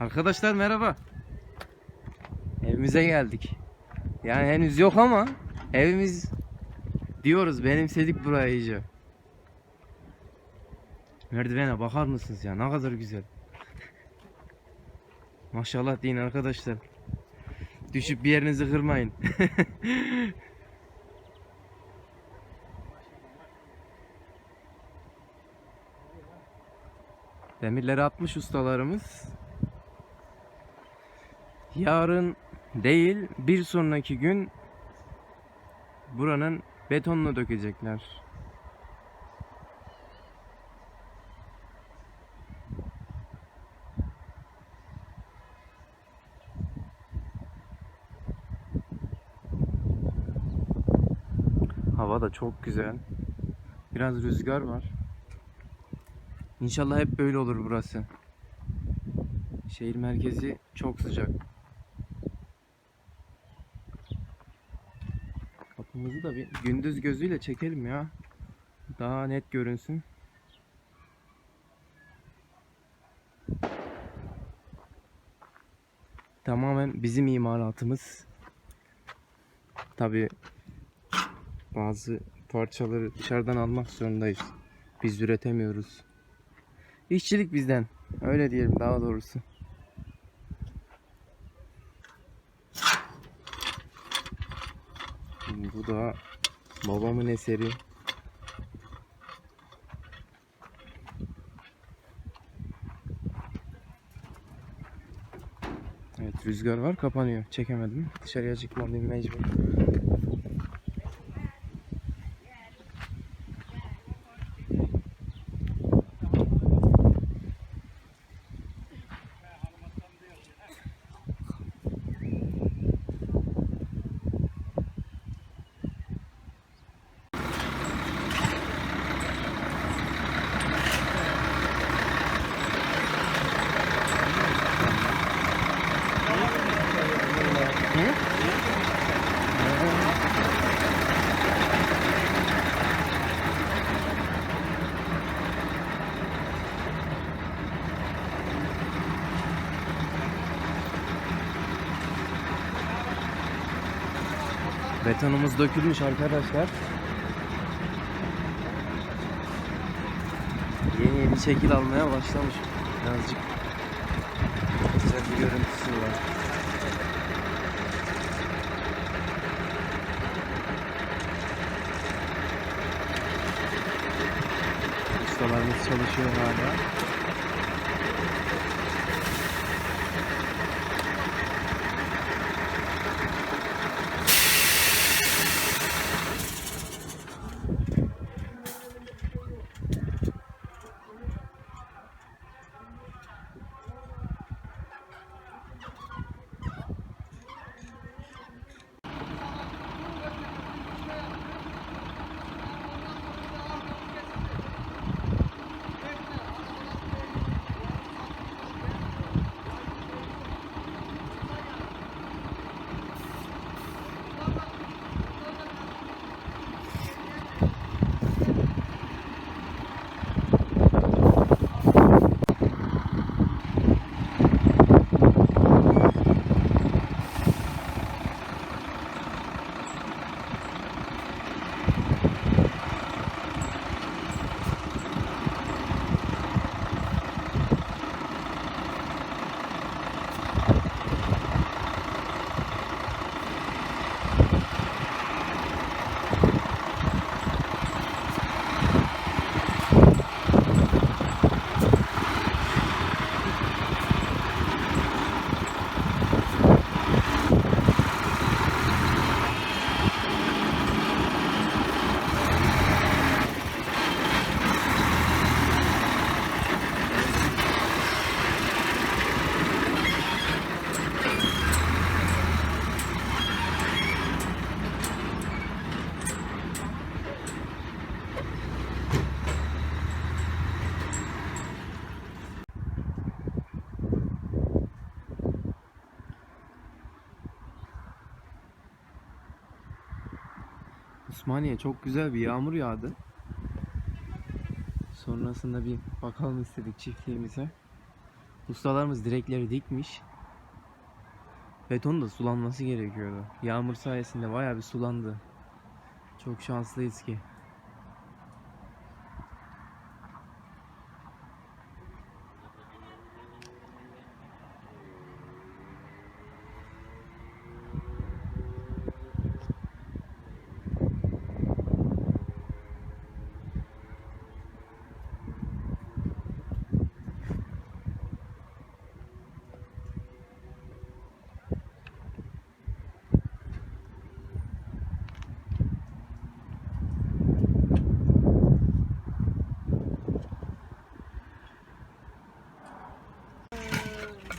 Arkadaşlar merhaba. Evimize geldik. Yani henüz yok ama evimiz diyoruz benimsedik burayı iyice. Merdivene bakar mısınız ya ne kadar güzel. Maşallah deyin arkadaşlar. Düşüp bir yerinizi kırmayın. Demirleri atmış ustalarımız. Yarın değil bir sonraki gün buranın betonunu dökecekler. Hava da çok güzel. Biraz rüzgar var. İnşallah hep böyle olur burası. Şehir merkezi çok sıcak. Kapımızı da bir gündüz gözüyle çekelim ya. Daha net görünsün. Tamamen bizim imalatımız. Tabi bazı parçaları dışarıdan almak zorundayız. Biz üretemiyoruz. İşçilik bizden. Öyle diyelim daha doğrusu. Bu da babamın eseri. Evet rüzgar var kapanıyor. Çekemedim. Dışarıya çıkmalıyım mecbur. Betonumuz dökülmüş arkadaşlar. Yeni yeni şekil almaya başlamış. Birazcık güzel bir görüntüsü var. Ustalarımız çalışıyor hala. Osmaniye çok güzel bir yağmur yağdı. Sonrasında bir bakalım istedik çiftliğimize. Ustalarımız direkleri dikmiş. Beton da sulanması gerekiyordu. Yağmur sayesinde bayağı bir sulandı. Çok şanslıyız ki.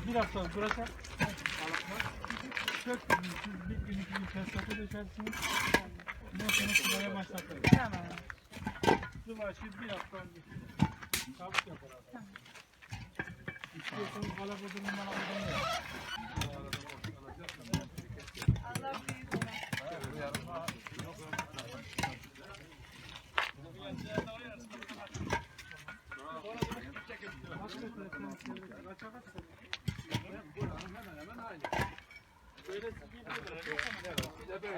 Bir hafta bırakar. Dört gün, siz bir gün, iki gün tesisata geçersiniz. Ondan sonra sıraya başlatırız. Tamam. Sıvaşı bir hafta önce. Kabuk yapar abi. İstiyorsanız kalabodunun malabodunu yap. Allah büyük olan. Böyle Je vais.